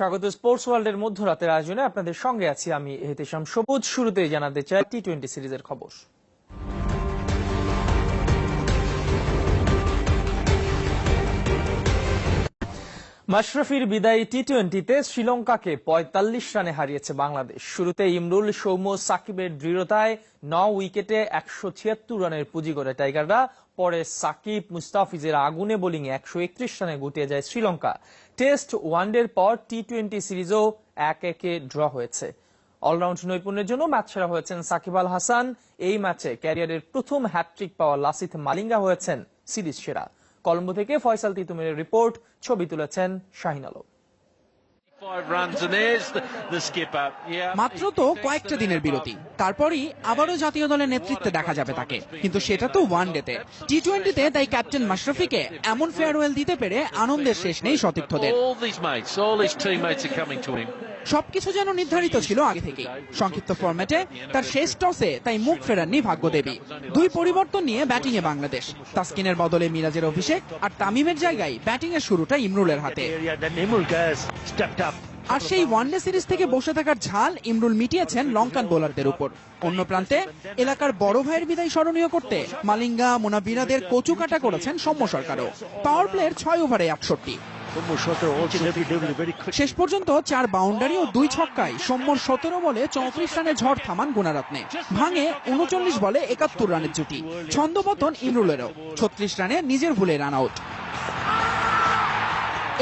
স্বাগত স্পোর্টস ওয়ার্ল্ডের মধ্যরাতের আয়োজনে আপনাদের সঙ্গে আছি আমি এহতেশাম সবুজ। শুরুতেই জানাতে চাই টি টোয়েন্টি সিরিজের খবর। মাশরাফির বিদায়ী টি টোয়েন্টিতে শ্রীলঙ্কাকে পঁয়তাল্লিশ রানে হারিয়েছে বাংলাদেশ। শুরুতে ইমরুল, সৌম্য, সাকিবের দৃঢ়তায় ন উইকেটে একশো ছিয়াত্তর রানের পুঁজি করে টাইগাররা। পরে সাকিব মুস্তাফিজের আগুনে বোলিং একশো একত্রিশ রানে গুটিয়ে যায় শ্রীলঙ্কা। টেস্ট ওয়ানডের পর টি টোয়েন্টি সিরিজও এক একে ড্র হয়েছে। অলরাউন্ড নৈপুণ্যের জন্য ম্যাচ সেরা হয়েছেন সাকিব আল হাসান। এই ম্যাচে ক্যারিয়ারের প্রথম হ্যাটট্রিক পাওয়া লাসিথ মালিঙ্গা হয়েছেন সিরিজ সেরা। কলম্বো থেকে ফয়সাল তিতুমিরের রিপোর্ট ছবি তুলেছেন শাহিন আলম। মাত্র তো কয়েকটা দিনের বিরতি। তারপরই আবারও জাতীয় দলের নেতৃত্বে দেখা যাবে তাকে। কিন্তু সেটা তো ওয়ান ডেতে টি টোয়েন্টিতে তাই ক্যাপ্টেন মাশরাফিকে এমন ফেয়ারওয়েল দিতে পেরে আনন্দের শেষ নেই সতীর্থদের. সবকিছু যেন নির্ধারিত ছিল আগে থেকেই। সংক্ষিপ্ত ফরম্যাটে তার শেষ টসে তাই মুখ ফেরাননি ভাগ্যদেবী। দুই পরিবর্তন নিয়ে ব্যাটিং এ বাংলাদেশ। তাসকিনের বদলে মিরাজের অভিষেক আর তামিমের জায়গায় ব্যাটিং এর শুরুটা ইমরুলের হাতে। আর সেই ওয়ানডে সিরিজ থেকে বসে থাকার ঝাল ইমরুল মিটিয়েছেন লঙ্কান বোলারদের উপর। অন্য প্রান্তে এলাকার বড় ভাইয়ের বিদায় স্মরণীয় করতে মালিঙ্গা, মোনাবিরাদের কচু কাটা করেছেন সৌম্য সরকারও। পাওয়ার প্লের ছয় ওভারে quick. শেষ পর্যন্ত চার বাউন্ডারি ও দুই ছক্কায় সৌম্যর সতেরো বলে চৌত্রিশ রানে ঝড় থামান গুণারত্নে। ভাঙে উনচল্লিশ বলে একাত্তর রানের জুটি। ছন্দপতন ইমরুলেরও। ছত্রিশ রানে নিজের ভুলে রান আউট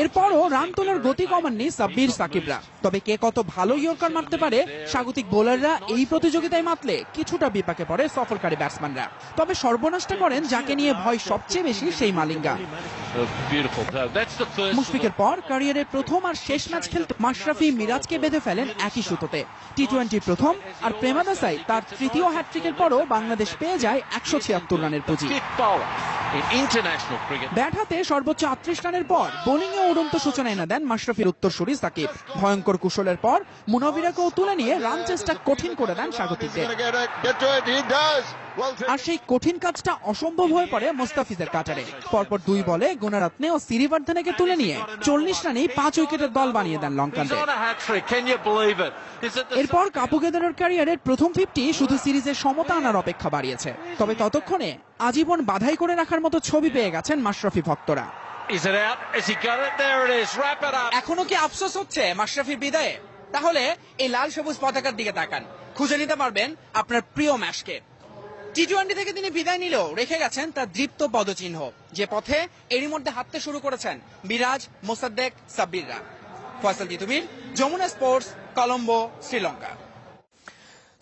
এরপরও রান তোলার গতি কমাননি সাব্বির সাকিবরা। তবে কে কত ভালো ইয়র্কার মারতে পারে স্বাগতিক বোলাররা এই প্রতিযোগিতায় মাতলে কিছুটা বিপাকে পড়ে সফরকারী ব্যাটসম্যানরা। তবে সর্বনাশটা করেন যাকে নিয়ে ভয় সবচেয়ে বেশি সেই মালিঙ্গা. মুশফিকের পর ক্যারিয়ারের প্রথম আর শেষ ম্যাচ খেলতে মাশরাফি মিরাজকে বেঁধে ফেলেন একই সুতোতে। টি টোয়েন্টি প্রথম আর প্রেমাদাসাই তার তৃতীয় হ্যাট্রিকের পরও বাংলাদেশ পেয়ে যায় একশো ছিয়াত্তর রানের পুঁজি। Fifth bowler in international cricket. Bat হাতে সর্বোচ্চ আটত্রিশ রানের পর বোলিং এ উড়ন্ত সূচনা এনে দেন মাশরাফির উত্তরসূরি সাকিব। ভয়ঙ্কর কুশলের পর মুনাবিরাকেও তুলে নিয়ে রান চেষ্টা কঠিন করে দেন স্বাগতিকদের। আর সেই কঠিন কাজটা অসম্ভব হয়ে পড়ে মোস্তাফিজের কাটারে পরপর দুই বলে গুণারত্নে ও সিরিবর্ধনেকে তুলে নিয়ে চল্লিশ রানেই পাঁচ উইকেটের দল বানিয়ে দেন লঙ্কানদের। এরপর কাপুগেদারের ক্যারিয়ারের প্রথম ফিফটি শুধু সিরিজের সমতা আনার অপেক্ষা বাড়িয়েছে। তবে ততক্ষণে আজীবন বাধাই করে রাখার মতো ছবি পেয়ে গেছেন মাশরাফি ভক্তরা. এখনও কি আফসোস হচ্ছে মাশরাফির বিদায়ে? তাহলে এই লাল সবুজ পতাকার দিকে তাকান। খুঁজে নিতে পারবেন আপনার প্রিয় ম্যাচকে। টি টোয়েন্টি থেকে তিনি বিদায় নিলেও রেখে গেছেন তার দৃপ্ত পদচিহ্ন, যে পথে এরই মধ্যে হাঁটতে শুরু করেছেন মিরাজ, মোসাদ্দেক, সাব্বিররা। ফয়সাল জিতুমির যমুনা স্পোর্টস, কলম্বো, শ্রীলঙ্কা।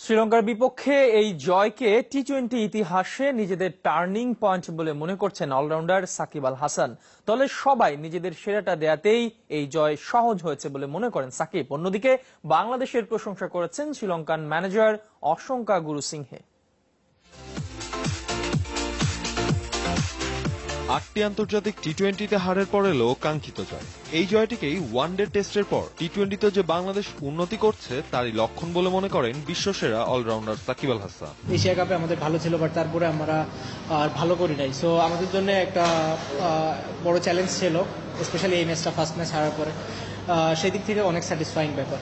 শ্রীলঙ্কার বিপক্ষে এই জয়কে টি টোয়েন্টি ইতিহাসে নিজেদের টার্নিং পয়েন্ট বলে মনে করছেন অলরাউন্ডার সাকিব আল হাসান। দলের সবাই নিজেদের সেরাটা দেয়াতেই এই জয় সহজ হয়েছে বলে মনে করেন সাকিব। অন্যদিকে বাংলাদেশের প্রশংসা করেছেন শ্রীলঙ্কান ম্যানেজার অশঙ্কা গুরু সিংহে আটটি আন্তর্জাতিক টি টোয়েন্টিতে হারের পর এলো কাঙ্ক্ষিত জয়। এই জয়টিকেই ওয়ান ডে টেস্টের পর টি টোয়েন্টিতে যে বাংলাদেশ উন্নতি করছে, তারই লক্ষণ বলে মনে করেন বিশ্বসেরা অলরাউন্ডার সাকিব আল হাসান। এশিয়া কাপে আমাদের ভালো ছিল বাট তারপরে আমরা আর ভালো করি নাই। সো আমাদের জন্য একটা বড় চ্যালেঞ্জ ছিল স্পেশালি এই ম্যাচটা ফার্স্ট ম্যাচ হারার পরে। সেদিক থেকে অনেক স্যাটিসফাইং ব্যাপার।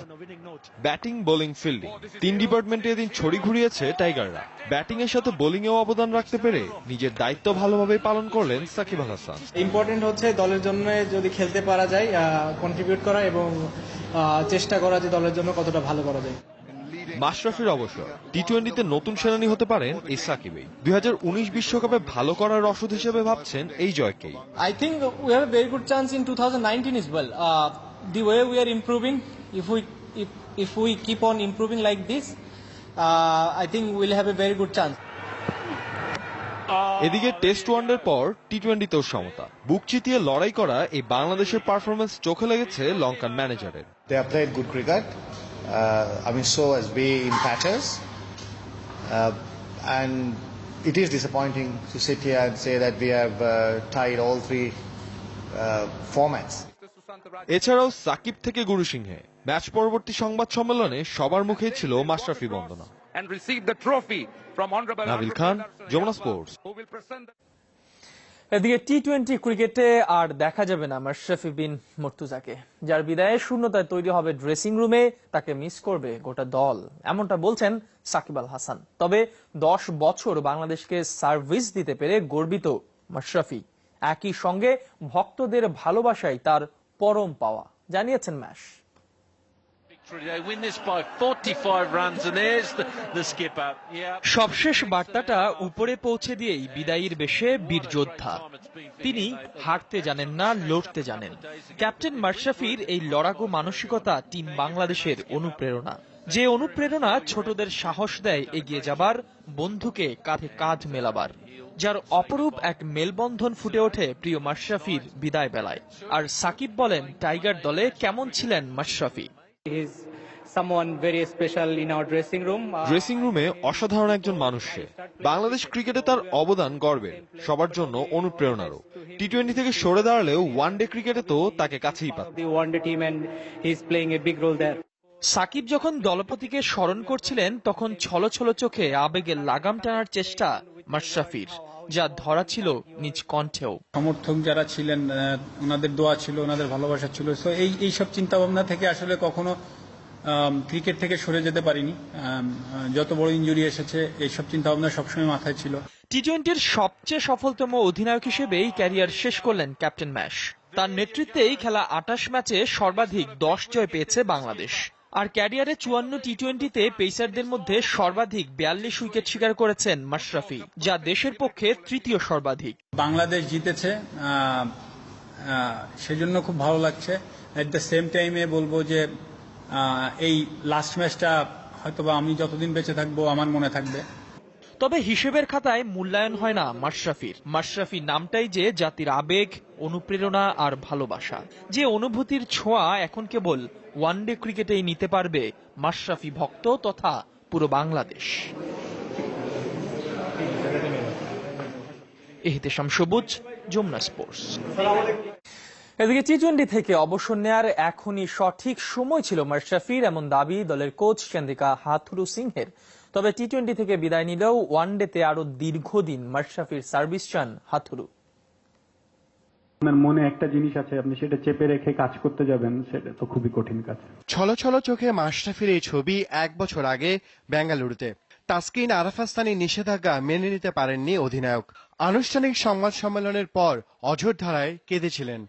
Batting bowling fielding. তিন ডিপার্টমেন্টে এদিন ছড়ি ঘুরিয়েছে টাইগাররা। ব্যাটিং এর সাথে বোলিং এও অবদান রাখতে পেরে নিজের দায়িত্ব ভালোভাবে পালন করলেন সাকিব আল হাসান। ইম্পর্টেন্ট হচ্ছে দলের জন্য যদি খেলতে পারা যায় কন্ট্রিবিউট করা এবং চেষ্টা করা যে দলের জন্য কতটা ভালো করা যায়। মাশরাফির অবসর। টি টোয়েন্টিতে নতুন সেনানি হতে পারেন এই সাকিবেই। দুই হাজার উনিশ বিশ্বকাপে ভালো করার রসদ হিসেবে ভাবছেন এই জয়কেই। I think we have a very good chance in 2019 as well. Uh, the way we are improving, if we if if we keep on improving like this, uh, I think we'll have a very good chance. Uh, এদিকে test ওয়ান্ডের পর টি টোয়েন্টিতেও সমতা। বুক চিতিয়ে লড়াই করা এই বাংলাদেশের performance চোখে লেগেছে লঙ্কান ম্যানেজারের they are good cricket I mean so as be in patches and it is disappointing to sit here say that all three formats এছাড়াও সাকিব থেকে গুরু সিংহে। ম্যাচ পরবর্তী সংবাদ সম্মেলনে সবার মুখেই ছিল মাশরাফি বন্দনা। এদিকে টি টোয়েন্টি ক্রিকেটে আর দেখা যাবে না মাশরাফি বিন মর্তুজাকে। যার বিদায়ে শূন্যতায় তৈরি হবে ড্রেসিং রুমে তাকে মিস করবে গোটা দল। এমনটা বলছেন সাকিব আল হাসান। তবে দশ বছর বাংলাদেশকে সার্ভিস দিতে পেরে গর্বিত মাশরাফি। একই সঙ্গে ভক্তদের ভালোবাসাই তার পরম পাওয়া। জানিয়েছেন Mash. They win this by 45 runs, and there's the, the skipper. Yeah. সবশেষ বার্তাটা উপরে পৌঁছে দিয়েই বিদায়ীর বেশে বীর যোদ্ধা। তিনি হারতে জানেন না লড়তে জানেন। ক্যাপ্টেন মাশরাফির এই লড়াকু মানসিকতা টিম বাংলাদেশের অনুপ্রেরণা। যে অনুপ্রেরণা ছোটদের সাহস দেয় এগিয়ে যাবার বন্ধুকে কাঁধে কাঁধ মেলাবার। যার অপরূপ এক মেলবন্ধন ফুটে ওঠে প্রিয় মাশরাফির বিদায় বেলায় আর সাকিব বলেন টাইগার দলে কেমন ছিলেন মাশরাফি. Uh, ড্রেসিং রুমে অসাধারণ একজন মানুষ সে। বাংলাদেশ ক্রিকেটে তার অবদান গর্বের সবার জন্য অনুপ্রেরণারও। টি টোয়েন্টি থেকে সরে দাঁড়ালেও ওয়ান ডে ক্রিকেটে তো তাকে কাছেই পাত সাকিব যখন দলপতিকে স্মরণ করছিলেন তখন ছলো ছলো চোখে আবেগের লাগাম টানার চেষ্টা মাশরাফির যা ধরা ছিল নিজ কণ্ঠেও। সমর্থক যারা ছিলেন ওনাদের দোয়া ছিল ওনাদের ভালোবাসা ছিল। সো এই এই সব চিন্তা ভাবনা থেকে আসলে কখনো ক্রিকেট থেকে সরে যেতে পারিনি। যত বড় ইঞ্জুরি এসেছে এইসব চিন্তা ভাবনা সবসময় মাথায় ছিল। টি টোয়েন্টির সবচেয়ে সফলতম অধিনায়ক হিসেবেই ক্যারিয়ার শেষ করলেন ক্যাপ্টেন ম্যাশ। তার নেতৃত্বেই খেলা আটাশ ম্যাচে সর্বাধিক দশ জয় পেয়েছে বাংলাদেশ। আর ক্যারিয়ারে চুয়ান্ন টি টোয়েন্টিতে পেসারদের মধ্যে সর্বাধিক বিয়াল্লিশ উইকেট শিকার করেছেন মাশরাফি, যা দেশের পক্ষে তৃতীয় সর্বাধিক। বাংলাদেশ জিতেছে সেজন্য খুব ভালো লাগছে। এট দ্য সেম টাইমে বলব যে এই লাস্ট ম্যাচটা হয়তোবা আমি যতদিন বেঁচে থাকব, আমার মনে থাকবে। তবে হিসেবের খাতায় মূল্যায়ন হয় না মাশরাফির। মাশরাফি নামটাই যে জাতির আবেগ, অনুপ্রেরণা আর ভালোবাসা। যে অনুভূতির ছোঁয়া এখন কেবল ওয়ানডে ক্রিকেটেই নিতে পারবে মাশরাফি ভক্ত তথা পুরো বাংলাদেশ। এহতেশাম সবুজ, যমুনা স্পোর্টস। এদিকে টি টোয়েন্টি থেকে অবসর নেয়ার এখনই সঠিক সময় ছিল মাশরাফির এমন দাবি দলের কোচ চন্দ্রিকা হাথুরু সিংহের। তবে টি টোয়েন্টি থেকে বিদায় নিলেও ওয়ান ওয়ানডেতে আরও দীর্ঘদিন মাশরাফির সার্ভিস চান হাথুরু। আপনার মনে একটা জিনিস আছে আপনি সেটা চেপে রেখে কাজ করতে যাবেন সেটা তো খুবই কঠিন কাজ। ছলো ছলো চোখে মাশরাফির এই ছবি এক বছর আগে বেঙ্গালুরুতে। তাসকিন আরাফাস্তানি নিষেধাজ্ঞা মেনে নিতে পারেননি অধিনায়ক। আনুষ্ঠানিক সংবাদ সম্মেলনের পর অঝোর ধারায় কেঁদেছিলেন।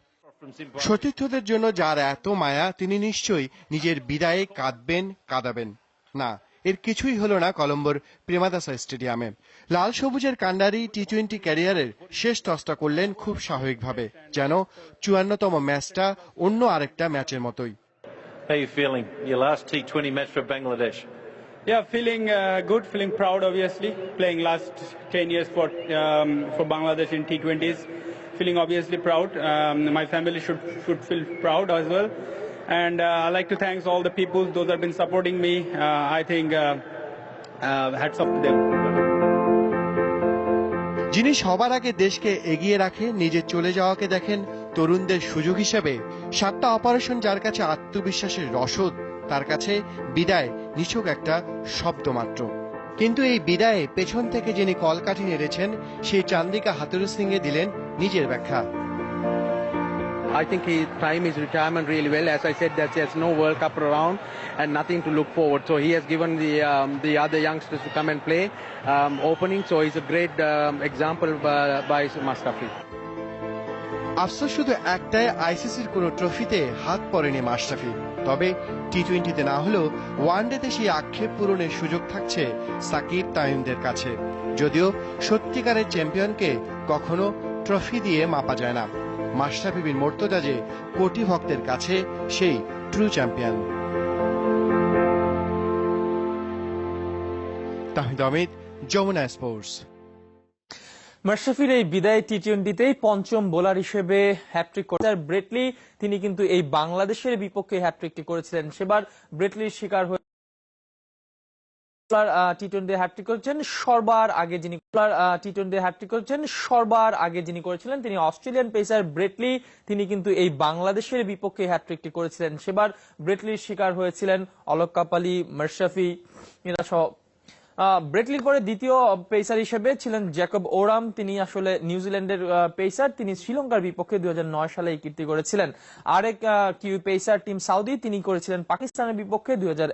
সতীর্থদের জন্য যার এত মায়া তিনি নিশ্চয়ই নিজের বিদায়ে কাঁদবেন কাঁদাবেন না এর কিছুই হলো না কলম্বোর প্রেমাদাসা স্টেডিয়ামে লাল সবুজের কান্ডারি টি টোয়েন্টি ক্যারিয়ারের শেষ টসটা করলেন খুব স্বাভাবিকভাবে যেন চুয়ান্নতম ম্যাচটা অন্য আরেকটা ম্যাচের মতোই How you feeling? Your last T20 match for Bangladesh. Yeah, feeling uh, good, feeling proud obviously, playing last 10 years for um, for Bangladesh in T20s. Feeling obviously proud. Um, my family should should feel proud as well. And uh, I'd like to thank all the people, those that have been supporting me. Uh, I think uh, uh, hats off to them. যিনি সবার আগে দেশকে এগিয়ে রাখে নিজে চলে যাওয়াকে দেখেন তরুণদের সুযোগ হিসেবে সাতটা অপারেশন যার কাছে আত্মবিশ্বাসের রসদ তার কাছে বিদায় নিছক একটা শব্দ মাত্র কিন্তু এই বিদায়ে পেছন থেকে যিনি কলকাঠি নেড়েছেন সেই চান্দিকা হাতুরু সিংহে দিলেন নিজের ব্যাখ্যা I think he timed his retirement really well. As I said, that there's no World Cup around and nothing to look forward. So he has given the um, the other youngsters to come and play um, opening. So he's a great um, example by, by Mustafi. আফসোস শুধু একটাই আইসিসির কোনো ট্রফিতে হাত পড়েনি মাশরাফি তবে টি টোয়েন্টিতে না হলেও ওয়ানডেতে সেই আক্ষেপ পূরণের সুযোগ থাকছে সাকিব তামিমদের কাছে যদিও সত্যিকারের চ্যাম্পিয়নকে কখনো ট্রফি দিয়ে মাপা যায় না। মাশরাফি বিন মোর্তজা যে কোটি ভক্তের কাছে সেই true champion Tahid Amit Jamuna sports মাশরাফির এই বিদায় টি টোয়েন্টিতেই পঞ্চম বোলার হিসেবে হ্যাট্রিক করেছেন। ব্রেটলি, তিনি কিন্তু এই বাংলাদেশের বিপক্ষে হ্যাট্রিকটি করেছিলেন। সেবার ব্রেটলির শিকার হয়ে পেসার ব্রেটলির পরে দ্বিতীয় পেসার হিসেবে ছিলেন জ্যাকব ওরাম তিনি আসলে নিউজিল্যান্ডের পেসার তিনি শ্রীলঙ্কার বিপক্ষে দুই হাজার নয় সালে এই কীর্তি করেছিলেন। আরেক কিউ পেসার টিম সাউদি তিনি করেছিলেন পাকিস্তানের বিপক্ষে দুই বা-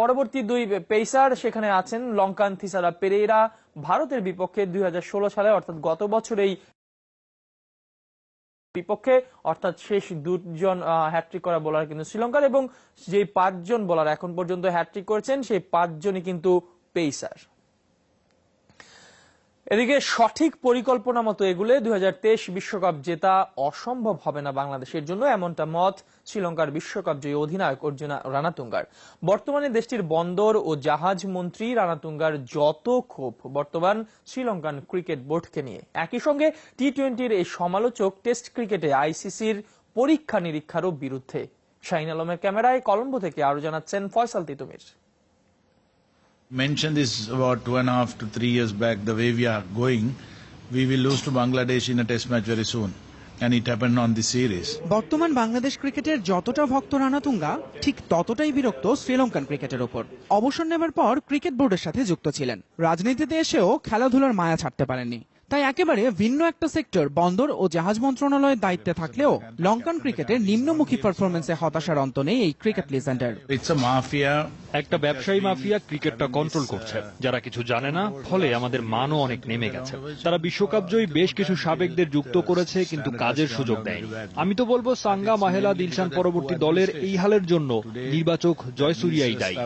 পরবর্তী দুই পেসার সেখানে আছেন লঙ্কান থিসারা পেরেরা ভারতের বিপক্ষে দুই হাজার ষোলো সালে, অর্থাৎ গত বছরেই বিপক্ষে, অর্থাৎ শেষ দুজন হ্যাট্রিক করা বোলার কিন্তু শ্রীলঙ্কার এবং যে পাঁচজন বোলার এখন পর্যন্ত হ্যাট্রিক করেছেন, সেই পাঁচজনই কিন্তু পেসার। এদিকে সঠিক পরিকল্পনা মতো এগুলে দুই বিশ্বকাপ জেতা অসম্ভব হবে না বাংলাদেশের জন্য, এমনটা মত শ্রীলঙ্কার বিশ্বকাপ জয়ী অধিনায়ক অর্জুনা রানাতুঙ্গার। বর্তমানে দেশটির বন্দর ও জাহাজ মন্ত্রী রানাতুঙ্গার যত ক্ষোভ, বর্তমান শ্রীলঙ্কান ক্রিকেট বোর্ডকে নিয়ে। একই সঙ্গে টি টোয়েন্টির এই সমালোচক টেস্ট ক্রিকেটে আইসিসির পরীক্ষা নিরীক্ষারও বিরুদ্ধে। শাহিন আলমের ক্যামেরায় কলম্বো থেকে আরও জানাচ্ছেন Faisal Titumir. Mentioned this about two and a half to three years back, the way we are going, we will lose to Bangladesh in a test match very soon. And it happened on this series. বর্তমান বাংলাদেশ ক্রিকেটের যতটা ভক্ত রানাতুঙ্গা ঠিক ততটাই বিরক্ত শ্রীলঙ্কান ক্রিকেটের ওপর অবসর নেবার পর ক্রিকেট বোর্ডের সাথে যুক্ত ছিলেন রাজনীতিতে এসেও খেলাধুলার মায়া ছাড়তে পারেননি তাই একেবারে ভিন্ন একটা সেক্টর বন্দর ও জাহাজ মন্ত্রণালয়ের দায়িত্বে থাকলেও লঙ্কান ক্রিকেটের নিম্নমুখী পারফরমেন্সে হতাশার অন্ত নেই এই ক্রিকেট লিজেন্ডার. একটা ব্যবসায়ী মাফিয়া ক্রিকেটটা কন্ট্রোল করছে। যারা কিছু জানে না ফলে আমাদের মানও অনেক নেমে গেছে। তারা বিশ্বকাপ জয়ী বেশ কিছু সাবেকদের যুক্ত করেছে কিন্তু কাজের সুযোগ দেয়নি। আমি তো বলব সাঙ্গা মাহেলা দিলশান পরবর্তী দলের এই হালের জন্য নির্বাচক জয়সুরিয়াই দায়ী।